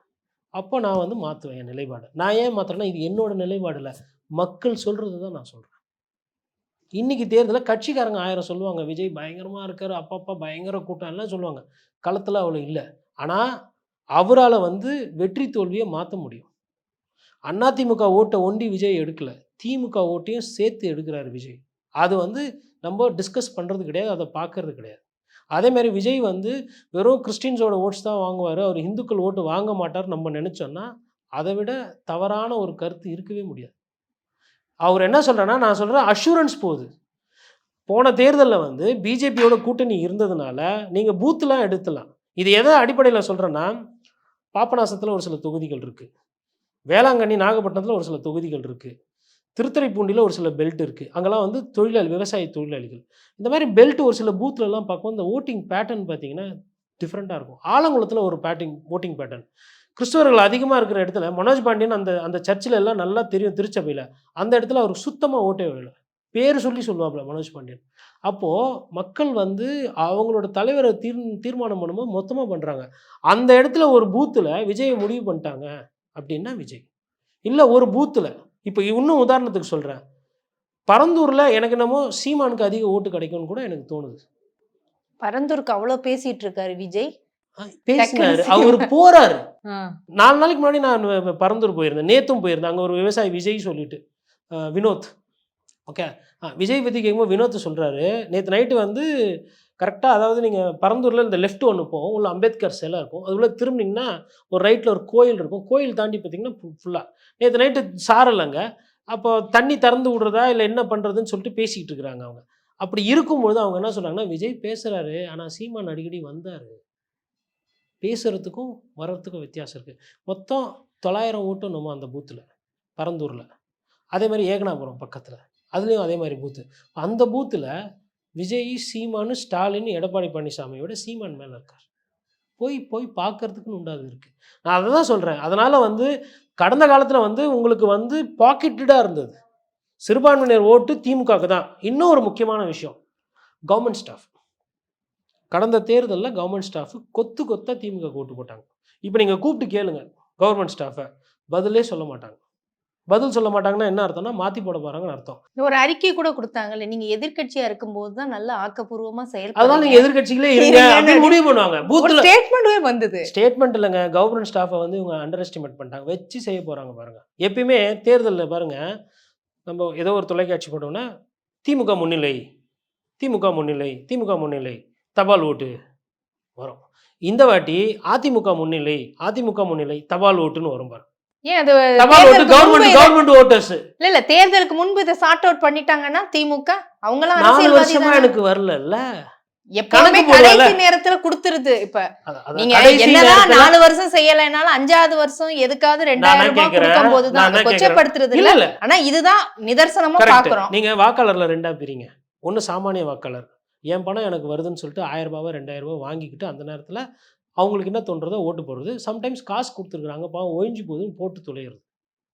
அப்போ நான் வந்து மாற்றுவேன் என் நிலைப்பாடு. நான் ஏன் மாற்றுறேன்னா இது என்னோட நிலைப்பாடில் மக்கள் சொல்கிறது தான் நான் சொல்கிறேன் இன்னைக்கு தேர்தலில் கட்சிக்காரங்க ஆயிரம் சொல்லுவாங்க. விஜய் பயங்கரமாக இருக்கார் அப்பப்பா பயங்கர கூட்டம் எல்லாம் சொல்லுவாங்க. களத்தில் அவ்வளோ இல்லை. ஆனால் அவரால் வந்து வெற்றி தோல்வியை மாற்ற முடியும். அதிமுக ஓட்டை ஒண்டி விஜய் எடுக்கலை. திமுக ஓட்டையும் சேர்த்து எடுக்கிறாரு விஜய். அது வந்து நம்ம டிஸ்கஸ் பண்ணுறது கிடையாது அதை பார்க்கறது கிடையாது. அதேமாதிரி விஜய் வந்து வெறும் கிறிஸ்டின்ஸோட ஓட்ஸ் தான் வாங்குவார் அவர் இந்துக்கள் ஓட்டு வாங்க மாட்டார் நம்ம நினச்சோன்னா அதை விட தவறான ஒரு கருத்து இருக்கவே முடியாது. அவர் என்ன சொல்கிறேன்னா நான் சொல்கிறேன் அஷூரன்ஸ் போகுது. போன தேர்தலில் வந்து பிஜேபியோட கூட்டணி இருந்ததுனால நீங்கள் பூத்துலாம் எடுத்துலாம். இது எதை அடிப்படையில் சொல்கிறேன்னா பாப்பநாசத்தில் ஒரு சில தொகுதிகள் இருக்குது வேளாங்கண்ணி நாகப்பட்டினத்தில் ஒரு சில தொகுதிகள் இருக்குது திருத்துறைப்பூண்டியில் ஒரு சில பெல்ட் இருக்குது அங்கெல்லாம் வந்து தொழிலாளி விவசாய தொழிலாளிகள். இந்த மாதிரி பெல்ட் ஒரு சில பூத்துலலாம் பார்க்கும் இந்த ஓட்டிங் பேட்டர்ன் பார்த்தீங்கன்னா டிஃப்ரெண்ட்டாக இருக்கும். ஆலங்குளத்தில் ஒரு பேட்டிங் ஓட்டிங் பேட்டர்ன் கிறிஸ்தவர்கள் அதிகமாக இருக்கிற இடத்துல மனோஜ் பாண்டியன் அந்த அந்த சர்ச்சில் எல்லாம் நல்லா தெரியும் திருச்சபையில். அந்த இடத்துல அவருக்கு சுத்தமாக ஓட்டே விடல பேர் சொல்லி சொல்லுவாப்புல மனோஜ் பாண்டியன். அப்போது மக்கள் வந்து அவங்களோட தலைவரை தீர் தீர்மானம் பண்ணும்போது மொத்தமாக பண்ணுறாங்க அந்த இடத்துல ஒரு பூத்தில் விஜயை முடிவு பண்ணிட்டாங்க அப்படின்னா விஜய். இல்லை ஒரு பூத்தில் இப்போ இன்னும் உதாரணத்துக்கு சொல்கிறேன் பரந்தூரில் எனக்கு என்னமோ சீமானுக்கு அதிக ஓட்டு கிடைக்கும்னு கூட எனக்கு தோணுது. பரந்தூருக்கு அவ்வளோ பேசிட்டு இருக்காரு விஜய். பேசினாரு. அவர் போறாரு. நாலு நாளைக்கு முன்னாடி நான் பரந்தூர் போயிருந்தேன். நேத்தும் போயிருந்தேன். அங்கே ஒரு விவசாயி விஜய் சொல்லிட்டு வினோத். ஓகே? விஜய் பற்றி கேட்கும்போது வினோத் சொல்கிறாரு நேற்று நைட்டு வந்து கரெக்டாக அதாவது நீங்கள் பரந்தூரில் இந்த லெஃப்ட் ஒன்று போகும் உள்ள அம்பேத்கர் சிலை இருக்கும். அதுக்குள்ளே திரும்பினீங்கன்னா ஒரு ரைட்டில் ஒரு கோயில் இருக்கும். கோயில் தாண்டி பார்த்தீங்கன்னா ஃபுல்லாக நேற்று நைட்டு சாரலைங்க. அப்போ தண்ணி திறந்து விடுறதா இல்லை என்ன பண்ணுறதுன்னு சொல்லிட்டு பேசிக்கிட்டு இருக்கிறாங்க அவங்க. அப்படி இருக்கும்பொழுது அவங்க என்ன சொல்கிறாங்கன்னா விஜய் பேசுகிறாரு ஆனால் சீமான் அடிக்கடி வந்தார். பேசுகிறதுக்கும் வர்றதுக்கும் வித்தியாசம் இருக்குது மொத்தம் தொள்ளாயிரம் ஓட்டு நம்ம அந்த பூத்தில் பரந்தூரில். அதே மாதிரி ஏகனாபுரம் பக்கத்தில். அதுலேயும் அதே மாதிரி பூத்து அந்த பூத்தில் விஜய் சீமானு ஸ்டாலின் எடப்பாடி பழனிசாமியோட சீமான் மேலே இருக்கார். போய் போய் பார்க்கறதுக்குன்னு உண்டாது இருக்குது நான் அதை தான் சொல்கிறேன் அதனால் வந்து கடந்த காலத்தில் வந்து உங்களுக்கு வந்து பாக்கெட்டடாக இருந்தது. சிறுபான்மையினர் ஓட்டு திமுகவுக்கு தான். இன்னும் ஒரு முக்கியமான விஷயம் கவர்மெண்ட் ஸ்டாஃப் கடந்த தேர்தலில் கவர்மெண்ட் ஸ்டாஃப் கொத்து கொத்தாக திமுக ஓட்டு போட்டாங்க. இப்போ நீங்கள் கூப்பிட்டு கேளுங்க கவர்மெண்ட் ஸ்டாஃபை பதிலே சொல்ல மாட்டாங்க. பதில் சொல்ல மாட்டாங்கன்னா என்ன அர்த்தம்னா மாற்றி போட போகிறாங்கன்னு அர்த்தம். ஒரு அறிக்கை கூட கொடுத்தாங்கல்ல நீங்க எதிர்க்கட்சியா இருக்கும்போது தான் நல்ல ஆக்கப்பூர்வமா அதனால செயல்படுறீங்க நீங்கள் எதிர்கட்சிகளே இருங்க. அப்படின்னு முடிவு பண்ணுவாங்க. பூத்தில் வந்தது. ஸ்டேட்மெண்ட் இல்லைங்க. கவர்மெண்ட் ஸ்டாஃபை வந்து இவங்க அண்டர் எஸ்டிமேட் பண்ணிட்டாங்க. வச்சு செய்ய போகிறாங்க பாருங்க. எப்பயுமே தேர்தலில் பாருங்க நம்ம ஏதோ ஒரு தொலைக்காட்சி போட்டோம்னா திமுக முன்னிலை திமுக முன்னிலை திமுக முன்னிலை தபால் ஓட்டு வரும். இந்த வாட்டி அதிமுக முன்னிலை அதிமுக முன்னிலை தபால் ஓட்டுன்னு வரும் பாருங்க. ஏன் அது கவர்மெண்ட் கவர்மெண்ட் ஓட்டர்ஸ். இல்ல இல்ல தேர்தலுக்கு முன்பு இதை சார்ட் அவுட் பண்ணிட்டாங்கன்னா திமுக அவங்களாம் நாலு வருஷமா. எனக்கு வரல எப்பவுமே. கடைசி நேரத்துல கொடுத்துருது இப்ப. நீங்க என்னதான் நாலு வருஷம் செய்யலைனாலும் அஞ்சாவது வருஷம் எதுக்காவது ரெண்டாயிரம் ரூபாய்? கொடுக்கும் போதுதான் கொச்சப்படுத்துறது இல்ல ஆனா இதுதான் நிதர்சனமா பாக்குறோம். நீங்க வாக்காளர்ல ரெண்டா பிரிங்க. ஒன்று சாமானிய வாக்காளர். என் பணம் எனக்கு வருதுன்னு சொல்லிட்டு ஆயிரம் ரூபாவோ ரெண்டாயிரம் ரூபாய் வாங்கிக்கிட்டு அந்த நேரத்தில் அவங்களுக்கு என்ன தோன்றதோ ஓட்டு போடுறது. சம்டைம்ஸ் காசு கொடுத்துருக்குறாங்க. பாவம் ஒழிஞ்சு போதும் போட்டு துளையிறது.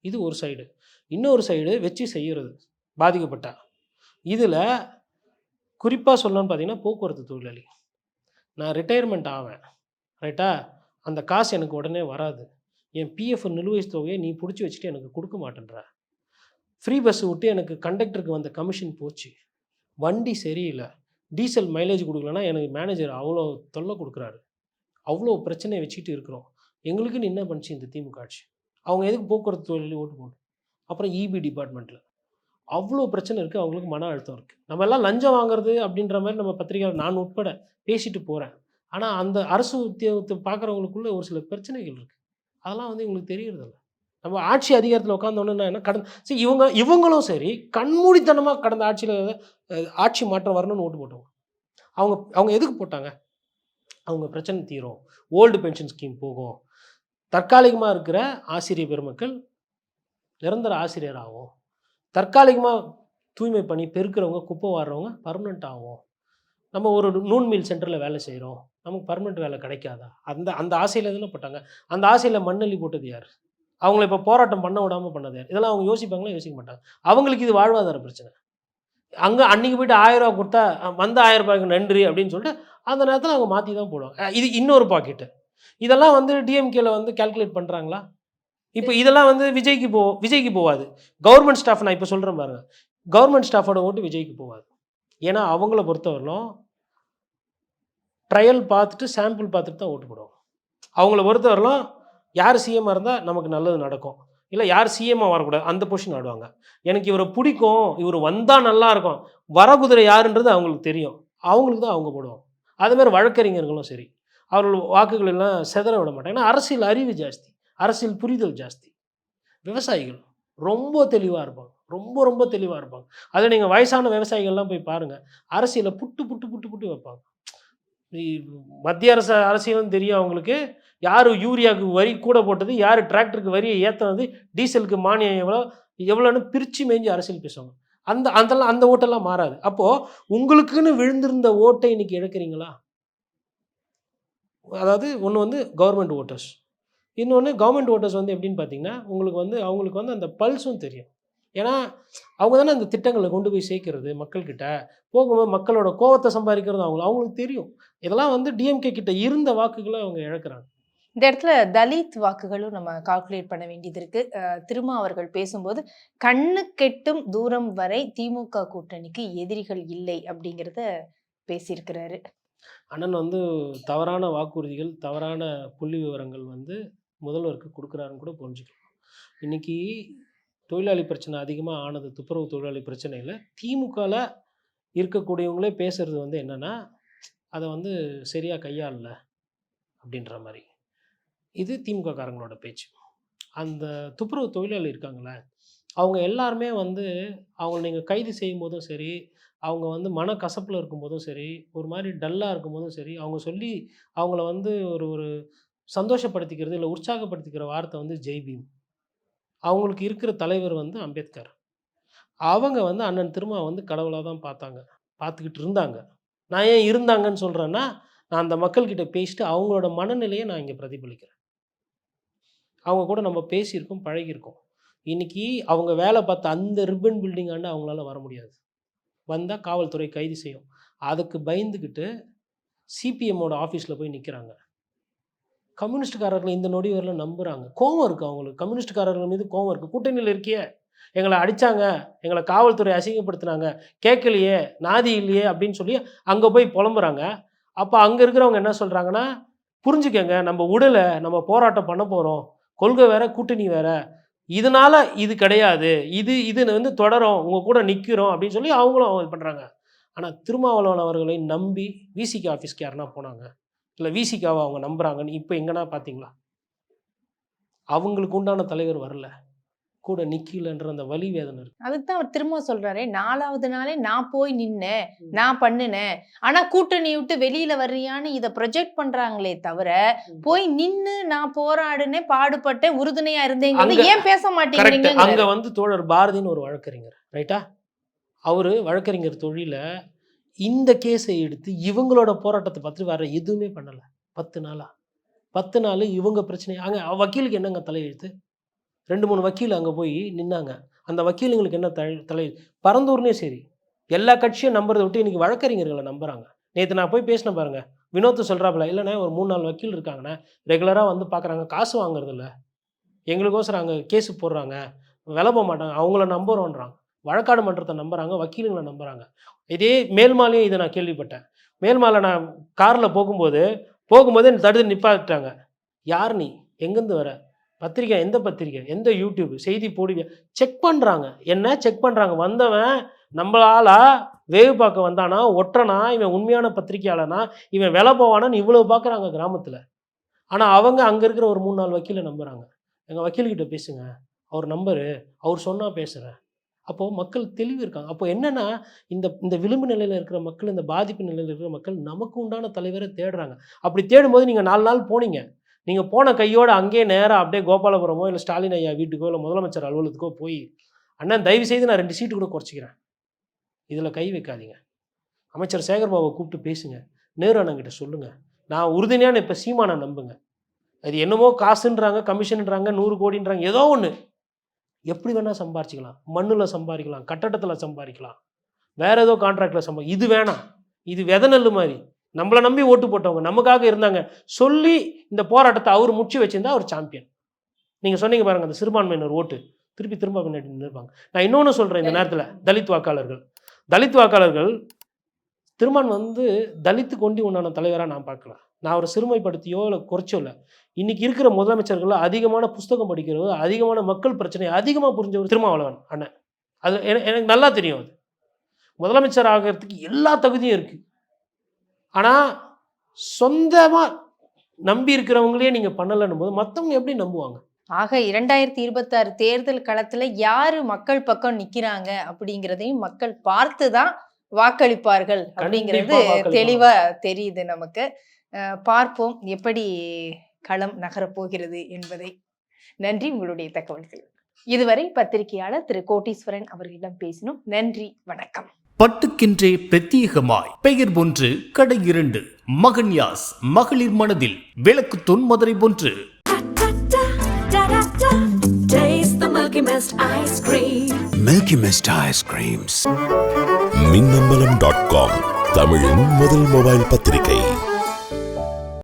இது ஒரு சைடு இன்னொரு சைடு வச்சு செய்கிறது பாதிக்கப்பட்டா. இதில் குறிப்பாக சொல்லணும்னு பார்த்தீங்கன்னா போக்குவரத்து தொழிலாளி. நான் ரிட்டையர்மெண்ட் ஆவேன். ரைட்டா அந்த காசு எனக்கு உடனே வராது. என் பிஎஃப் நிலுவைத் தொகையை நீ பிடிச்சி வச்சுட்டு எனக்கு கொடுக்க மாட்டேன்ற. ஃப்ரீ பஸ் விட்டு எனக்கு கண்டக்டருக்கு வந்த கமிஷன் போச்சு. வண்டி சரியில்லை. டீசல் மைலேஜ் கொடுக்கலன்னா எனக்கு மேனேஜர் அவ்வளோ தொல்லை கொடுக்குறாரு. அவ்வளோ பிரச்சனையை வச்சுக்கிட்டு இருக்கிறோம். எங்களுக்குன்னு என்ன பண்ணுச்சு இந்த திமுக ஆட்சி? அவங்க எதுக்கு போக்குவரத்து தொழில் ஓட்டு போட்டோம் அப்புறம் இபி டிபார்ட்மெண்ட்டில் அவ்வளோ பிரச்சனை இருக்குது அவங்களுக்கு மன அழுத்தம் இருக்குது நம்ம எல்லாம் லஞ்சம் வாங்குறது அப்படின்ற மாதிரி நம்ம பத்திரிகையாளர் நான் உட்பட பேசிட்டு போகிறேன் ஆனால் அந்த அரசு உத்தியோகத்தை பார்க்குறவங்களுக்குள்ளே ஒரு சில பிரச்சனைகள் இருக்குது அதெல்லாம் வந்து இவங்களுக்கு தெரியறதில்ல. நம்ம ஆட்சி அதிகாரத்தில் உட்காந்தோன்னு என்ன கடந்த சரி இவங்க இவங்களும் சரி கண்மூடித்தனமாக கடந்த ஆட்சியில் ஆட்சி மாற்றம் வரணும்னு ஓட்டு போட்டவங்க. அவங்க அவங்க எதுக்கு போட்டாங்க? அவங்க பிரச்சனை தீரும். ஓல்டு பென்ஷன் ஸ்கீம் போகும். தற்காலிகமாக இருக்கிற ஆசிரியர் பெருமக்கள் நிரந்தர ஆசிரியர் ஆகும். தற்காலிகமாக தூய்மை பண்ணி பெருக்கிறவங்க குப்பை வாடுறவங்க பர்மனெண்ட் ஆகும். நம்ம ஒரு நூன் மில் சென்டரில் வேலை செய்கிறோம் நமக்கு பர்மனெண்ட் வேலை கிடைக்காதா? அந்த அந்த ஆசையில் தானே போட்டாங்க. அந்த ஆசையில் மண்ணள்ளி போட்டது யார்? அவங்கள இப்போ போராட்டம் பண்ண விடாமல் பண்ணது யார்? இதெல்லாம் அவங்க யோசிப்பாங்களா? யோசிக்க மாட்டாங்க. அவங்களுக்கு இது வாழ்வாதார பிரச்சனை. அங்கே அன்றைக்கி போயிட்டு ஆயிரம் ரூபா கொடுத்தா வந்த ஆயிரம் ரூபாய்க்கு நன்றி அப்படின்னு சொல்லிட்டு அந்த நேரத்தில் அவங்க மாற்றி தான் போடுவாங்க இது இன்னொரு பாக்கெட்டு இதெல்லாம் வந்து டிஎம்கேல வந்து கால்குலேட் பண்ணுறாங்களா இப்போ இதெல்லாம் வந்து விஜய்க்கு போ விஜய்க்கு போகாது. கவர்மெண்ட் ஸ்டாஃப் நான் இப்போ சொல்கிறேன் பாருங்க. கவர்மெண்ட் ஸ்டாஃபோட ஓட்டு விஜய்க்கு போகாது. ஏன்னா அவங்கள பொறுத்தவரையிலும் ட்ரையல் பார்த்துட்டு சாம்பிள் பார்த்துட்டு தான் ஓட்டு போடுவாங்க. அவங்கள பொறுத்தவரையிலும் யார் சிஎம்மாக இருந்தால் நமக்கு நல்லது நடக்கும். இல்லை யார் சிஎம்மாக வரக்கூடாது அந்த பொசிஷன் ஆடுவாங்க. எனக்கு இவரை பிடிக்கும் இவர் வந்தால் நல்லா இருக்கும். வரகுதிரை யாருன்றது அவங்களுக்கு தெரியும். அவங்களுக்கு தான் அவங்க போடுவாங்க. அதுமாதிரி வழக்கறிஞர்களும் சரி அவர்கள் வாக்குகள் எல்லாம் செதற விட மாட்டாங்க. ஏன்னா அரசியல் அறிவு ஜாஸ்தி அரசியல் புரிதல் ஜாஸ்தி. விவசாயிகள் ரொம்ப தெளிவாக இருப்பாங்க. ரொம்ப ரொம்ப தெளிவாக இருப்பாங்க. அதை நீங்கள் வயசான விவசாயிகள்லாம் போய் பாருங்கள் அரசியலை புட்டு புட்டு புட்டு புட்டு வைப்பாங்க. மத்திய அரசு அரசியலும் தெரியும் அவங்களுக்கு. யார் யூரியாவுக்கு வரி கூட போட்டது யார் டிராக்டருக்கு வரியை ஏற்றினது டீசலுக்கு மானியம் எவ்வளோ எவ்வளோன்னு பிரித்து மேய்ஞ்சி அரசியல் பேசுவாங்க. அந்த அதெல்லாம் அந்த ஓட்டெல்லாம் மாறாது. அப்போது உங்களுக்குன்னு விழுந்திருந்த ஓட்டை இன்றைக்கி இழக்கிறீங்களா? அதாவது ஒன்று வந்து கவர்மெண்ட் ஓட்டர்ஸ் இன்னொன்று கவர்மெண்ட் ஓட்டர்ஸ் வந்து எப்படின்னு பார்த்தீங்கன்னா உங்களுக்கு வந்து அவங்களுக்கு வந்து அந்த பல்ஸும் தெரியும். ஏன்னா அவங்க தானே அந்த திட்டங்களை கொண்டு போய் சேர்க்கறது மக்கள்கிட்ட. போகும்போது மக்களோட கோவத்தை சம்பாதிக்கிறது அவங்க அவங்களுக்கு தெரியும். இதெல்லாம் வந்து டிஎம்கே கிட்ட இருந்த வாக்குகளை அவங்க இழக்கிறாங்க. இந்த இடத்துல தலித் வாக்குகளும் நம்ம கால்குலேட் பண்ண வேண்டியது இருக்கு. திருமா அவர்கள் பேசும்போது கண்ணு கெட்டும் தூரம் வரை திமுக கூட்டணிக்கு எதிரிகள் இல்லை அப்படிங்கிறத பேசியிருக்கிறாரு. அண்ணன் வந்து தவறான வாக்குறுதிகள் தவறான புள்ளி விவரங்கள் வந்து முதல்வருக்கு கொடுக்குறாருன்னு கூட புரிஞ்சுக்கலாம். இன்னைக்கு தொழிலாளி பிரச்சனை அதிகமாக ஆனது துப்புரவு தொழிலாளி பிரச்சனையில் திமுகவில் இருக்கக்கூடியவங்களே பேசுறது வந்து என்னென்னா அதை வந்து சரியாக கையாளல அப்படின்ற மாதிரி. இது திமுக காரங்களோட பேச்சு. அந்த துப்புரவு தொழிலாளி இருக்காங்களே அவங்க எல்லாருமே வந்து அவங்கள நீங்கள் கைது செய்யும் போதும் சரி அவங்க வந்து மன கசப்பில் இருக்கும்போதும் சரி ஒரு மாதிரி டல்லாக இருக்கும்போதும் சரி அவங்க சொல்லி அவங்கள வந்து ஒரு ஒரு சந்தோஷப்படுத்திக்கிறது இல்லை உற்சாகப்படுத்திக்கிற வார்த்தை வந்து ஜெய்பீம் அவங்களுக்கு இருக்கிற தலைவர் வந்து அம்பேத்கர். அவங்க வந்து அண்ணன் திருமா வந்து கடவுளாக தான் பார்த்தாங்க பார்த்துக்கிட்டு இருந்தாங்க. நான் ஏன் இருந்தாங்கன்னு சொல்கிறேன்னா நான் அந்த மக்கள்கிட்ட பேசிட்டு அவங்களோட மனநிலையை நான் இங்கே பிரதிபலிக்கிறேன். அவங்க கூட நம்ம பேசியிருக்கோம் பழகியிருக்கோம். இன்னைக்கு அவங்க வேலை பார்த்த அந்த ரிப்பன் பில்டிங் ஆண்டு அவங்களால வர முடியாது. வந்தால் காவல்துறை கைது செய்யும். அதுக்கு பயந்துக்கிட்டு சிபிஎம்மோட ஆஃபீஸில் போய் நிற்கிறாங்க கம்யூனிஸ்ட்காரர்கள் இந்த நொடி வரல நம்புகிறாங்க கோவம் இருக்குது அவங்களுக்கு. கம்யூனிஸ்ட்காரர்கள் மீது கோவம் இருக்குது கூட்டணியில் இருக்கியே. எங்களை அடித்தாங்க எங்களை காவல்துறை அசிங்கப்படுத்துனாங்க. கேட்கலையே. நாதி இல்லையே அப்படின்னு சொல்லி அங்கே போய் புலம்புறாங்க. அப்போ அங்கே இருக்கிறவங்க என்ன சொல்கிறாங்கன்னா புரிஞ்சுக்கங்க. நம்ம உடலை நம்ம போராட்டம் பண்ண போகிறோம் கொள்கை வேற கூட்டணி வேற. இதனால இது கிடையாது. இது இது வந்து தொடரும். உங்கள் கூட நிற்கிறோம் அப்படின்னு சொல்லி அவங்களும் அவங்க இது பண்ணுறாங்க ஆனால் திருமாவளவன் அவர்களை நம்பி விசிகே ஆஃபீஸ்க்கு யாருன்னா போனாங்க. இல்லை விசிகாவை அவங்க நம்புறாங்கன்னு இப்போ எங்கன்னா பார்த்தீங்களா அவங்களுக்கு உண்டான தலைவர் வரல. கூட நிக்கலன்ற அந்த வலி வேதனை இருக்கு. அதுக்கு தான் அவர் திரும்ப சொல்றாரு நாலாவது நாளே நான் போய் நின்னேன் நான் பண்ணினேன். ஆனா கூட்டணி விட்டு வெளியில வர்றியான்னு இத ப்ரொஜெக்ட் பண்றாங்களே தவிர போய் நின்னு நான் போராடினேன் பாடுபட்டேன் உறுதுணையா இருந்தேங்கிறது அங்க- ஏன் பேச மாட்டேங்கிறீங்க? அங்க வந்து தோழர் பாரதின்னு ஒரு வழக்கறிஞர் ரைட்டா அவரு வழக்கறிஞர் தொழில இந்த கேஸை எடுத்து இவங்களோட போராட்டத்தை பற்றி வேற எதுவுமே பண்ணல. பத்து நாளா. பத்து நாள் இவங்க பிரச்சனை அங்க வக்கீலுக்கு என்னங்க தலையெழுத்து? ரெண்டு மூணு வக்கீல் அங்கே போய் நின்னாங்க. அந்த வக்கீலுங்களுக்கு என்ன தலை தலை பரந்தூர்னே சரி. எல்லா கட்சியும் நம்புறதை விட்டு இன்னைக்கு வழக்கறிஞர்களை நம்புறாங்க. நேற்று நான் போய் பேசினேன் பாருங்க. வினோத்து சொல்றாப்புல இல்லைண்ணே ஒரு மூணு நாலு வக்கீல் இருக்காங்கண்ணே. ரெகுலராக வந்து பார்க்குறாங்க காசு வாங்குறதில்ல. எங்களுக்கோசரம் அங்கே கேஸு போடுறாங்க. விலை போக மாட்டாங்க. அவங்கள நம்புறோன்றாங்க. வழக்காடு மன்றத்தை நம்புறாங்க. வக்கீலுங்களை நம்புறாங்க. இதே மேல்மாலையும் இதை நான் கேள்விப்பட்டேன். மேல்மாலை நான் காரில் போகும்போது போகும்போது தடுத்து நிப்பாட்டாங்க யார் நீ? எங்கேருந்து வர? பத்திரிக்கை எந்த பத்திரிக்கை? எந்த யூடியூப்? செய்தி போடுவியா செக் பண்ணுறாங்க என்ன செக் பண்ணுறாங்க வந்தவன் நம்மளால் வேவு பார்க்க வந்தானா? ஒற்றனா? இவன் உண்மையான பத்திரிக்கையாளனா? இவன் வேலை போவானான்னு இவ்வளோ பார்க்குறாங்க கிராமத்தில். ஆனால் அவங்க அங்கே இருக்கிற ஒரு மூணு நாலு வக்கீலை நம்புகிறாங்க எங்கள் வக்கீல்கிட்ட பேசுங்க. அவர் நம்பரு. அவர் சொன்னால் பேசுகிறேன் அப்போது மக்கள் தெளிவு இருக்காங்க. அப்போ என்னென்னா இந்த இந்த விளிம்பு நிலையில் இருக்கிற மக்கள் இந்த பாதிப்பு நிலையில் இருக்கிற மக்கள் நமக்கு உண்டான தலைவரை தேடுறாங்க. அப்படி தேடும்போது நீங்கள் நாலு நாள் போனீங்க. நீங்கள் போன கையோடு அங்கேயே நேராக அப்படியே கோபாலபுரமோ இல்லை ஸ்டாலின் ஐயா வீட்டுக்கோ இல்லை முதலமைச்சர் அலுவலகத்துக்கோ போய் அண்ணன் தயவு செய்து நான் ரெண்டு சீட்டு கூட குறைச்சிக்கிறேன். இதில் கை வைக்காதீங்க. அமைச்சர் சேகர்பாபுவை கூப்பிட்டு பேசுங்க. நேரு அண்ணங்கிட்ட சொல்லுங்கள் நான் உறுதுணையான இப்போ சீமானை நம்புங்க. அது என்னமோ காசுன்றாங்க கமிஷன்ன்றாங்க நூறு கோடின்றாங்க ஏதோ ஒன்று எப்படி வேணால் சம்பாரிச்சிக்கலாம். மண்ணில் சம்பாதிக்கலாம் கட்டடத்தில் சம்பாதிக்கலாம். வேற ஏதோ கான்ட்ராக்டில் சம்பா இது வேணாம். இது வித நெல்லு மாதிரி. நம்மளை நம்பி ஓட்டு போட்டவங்க நமக்காக இருந்தாங்க. சொல்லி இந்த போராட்டத்தை அவர் முச்சி வச்சிருந்தா அவர் சாம்பியன் நீங்கள் சொன்னீங்க பாருங்க அந்த சிறுபான்மையினர் ஓட்டு. திருப்பி திரும்ப பின்னாடி நின்றுப்பாங்க. நான் இன்னொன்று சொல்கிறேன் இந்த நேரத்தில் தலித் வாக்காளர்கள். தலித் வாக்காளர்கள் திருமான் வந்து தலித்து கொண்டி உண்டான தலைவராக நான் பார்க்கல. நான் அவரை சிறுமைப்படுத்தியோ இல்லை குறைச்சோ இல்லை. இன்னைக்கு இருக்கிற முதலமைச்சர்கள் அதிகமான புஸ்தகம் படிக்கிறவர் அதிகமான மக்கள் பிரச்சனையை அதிகமாக புரிஞ்சவர் திருமாவளவன் அண்ணன். அது என- எனக்கு நல்லா தெரியும் அது. முதலமைச்சர் ஆகிறதுக்கு எல்லா தகுதியும் இருக்குது ஆனால் சொந்தமாக நம்பி இருக்கிறவங்களே நீங்கள் பண்ணலைன்னும் போது மற்றவங்க எப்படி நம்புவாங்க? ஆக இரண்டாயிரத்தி இருபத்தாறு தேர்தல் களத்துல யாரு மக்கள் பக்கம் நிக்கிறாங்க அப்படிங்கிறதையும் மக்கள் பார்த்து தான் வாக்களிப்பார்கள் அப்படிங்கிறது வாக்களிப்பாங்க. தெளிவா தெரியுது நமக்கு. பார்ப்போம் எப்படி களம் நகரப் போகிறது என்பதை. நன்றி உங்களுடைய தகவல்கள். இதுவரை பத்திரிகையாளர் திரு கோட்டீஸ்வரன் அவர்களிடம் பேசினோம். நன்றி வணக்கம். பட்டுக்கென்றே பிரத்யேகமாய். பெயர் ஒன்று கடை இரண்டு. மகன்யாஸ் மகளிர் மனதில் விளக்கு ஒன்று. Mist ice creams. Minnambalam dot com தமிழின் முதல் மொபைல் பத்திரிகை.